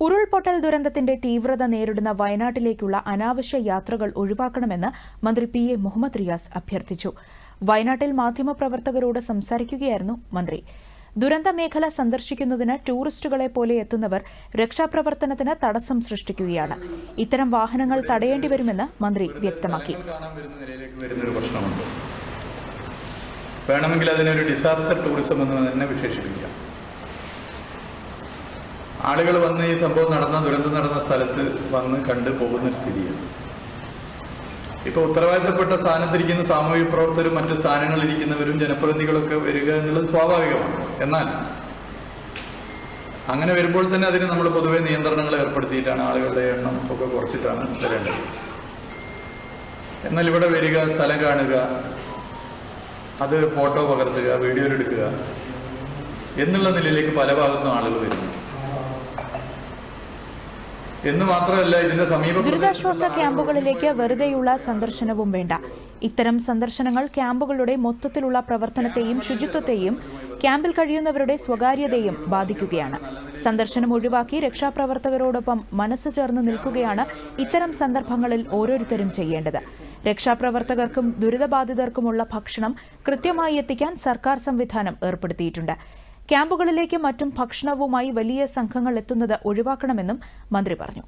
ഉരുൾപൊട്ടൽ ദുരന്തത്തിന്റെ തീവ്രത നേരിടുന്ന വയനാട്ടിലേക്കുള്ള അനാവശ്യ യാത്രകൾ ഒഴിവാക്കണമെന്ന് മന്ത്രി പി എ മുഹമ്മദ് റിയാസ് അഭ്യർത്ഥിച്ചു. വയനാട്ടിൽ മാധ്യമപ്രവർത്തകരോട് സംസാരിക്കുകയായിരുന്നു മന്ത്രി. ദുരന്തമേഖല സന്ദർശിക്കുന്നതിന് ടൂറിസ്റ്റുകളെ പോലെ എത്തുന്നവർ രക്ഷാപ്രവർത്തനത്തിന് തടസ്സം സൃഷ്ടിക്കുകയാണ്. ഇത്തരം വാഹനങ്ങൾ തടയേണ്ടി വരുമെന്ന് മന്ത്രി വ്യക്തമാക്കി. വേണമെങ്കിൽ അതിനൊരു ഡിസാസ്റ്റർ ടൂറിസം എന്ന് തന്നെ വിശേഷിപ്പിക്കാം. ആളുകൾ വന്ന് ഈ സംഭവം നടന്ന ദുരന്തം നടന്ന സ്ഥലത്ത് വന്ന് കണ്ട് പോകുന്ന ഒരു സ്ഥിതിയാണ്. ഇപ്പൊ ഉത്തരവാദിത്തപ്പെട്ട സ്ഥാനത്തിരിക്കുന്ന സാമൂഹിക പ്രവർത്തകരും മറ്റ് സ്ഥാനങ്ങളിലിരിക്കുന്നവരും ജനപ്രതിനിധികളൊക്കെ വരിക എന്നുള്ളത് സ്വാഭാവികമാണ്. എന്നാൽ അങ്ങനെ വരുമ്പോൾ തന്നെ അതിന് നമ്മൾ പൊതുവെ നിയന്ത്രണങ്ങൾ ഏർപ്പെടുത്തിയിട്ടാണ് ആളുകളുടെ എണ്ണം ഒക്കെ കുറച്ചിട്ടാണ് തരേണ്ടത് എന്നാൽ ഇവിടെ വരിക സ്ഥലം കാണുക അത് ഫോട്ടോ പകർത്തുക വീഡിയോ എടുക്കുക എന്നുള്ള നിലയിലേക്ക് പല ഭാഗത്തും ആളുകൾ വരുന്നു. എന്ന് മാത്രമല്ല ഇതിന്റെ സമീപ ദുരിതാശ്വാസ ക്യാമ്പുകളിലേക്ക് വെറുതെയുള്ള സന്ദർശനവും വേണ്ട. ഇത്തരം സന്ദർശനങ്ങൾ ക്യാമ്പുകളുടെ മൊത്തത്തിലുള്ള പ്രവർത്തനത്തെയും ശുചിത്വത്തെയും ക്യാമ്പിൽ കഴിയുന്നവരുടെ സ്വകാര്യതയും ബാധിക്കുകയാണ്. സന്ദർശനം ഒഴിവാക്കി രക്ഷാപ്രവർത്തകരോടൊപ്പം മനസ്സ് ചേർന്ന് നിൽക്കുകയാണ് ഇത്തരം സന്ദർഭങ്ങളിൽ ഓരോരുത്തരും ചെയ്യേണ്ടത്. രക്ഷാപ്രവർത്തകർക്കും ദുരിതബാധിതർക്കുമുള്ള ഭക്ഷണം കൃത്യമായി എത്തിക്കാൻ സർക്കാർ സംവിധാനം ഏർപ്പെടുത്തിയിട്ടുണ്ട്. ക്യാമ്പുകളിലേക്കും മറ്റും ഭക്ഷണവുമായി വലിയ സംഘങ്ങൾ എത്തുന്നത് ഒഴിവാക്കണമെന്നും മന്ത്രി പറഞ്ഞു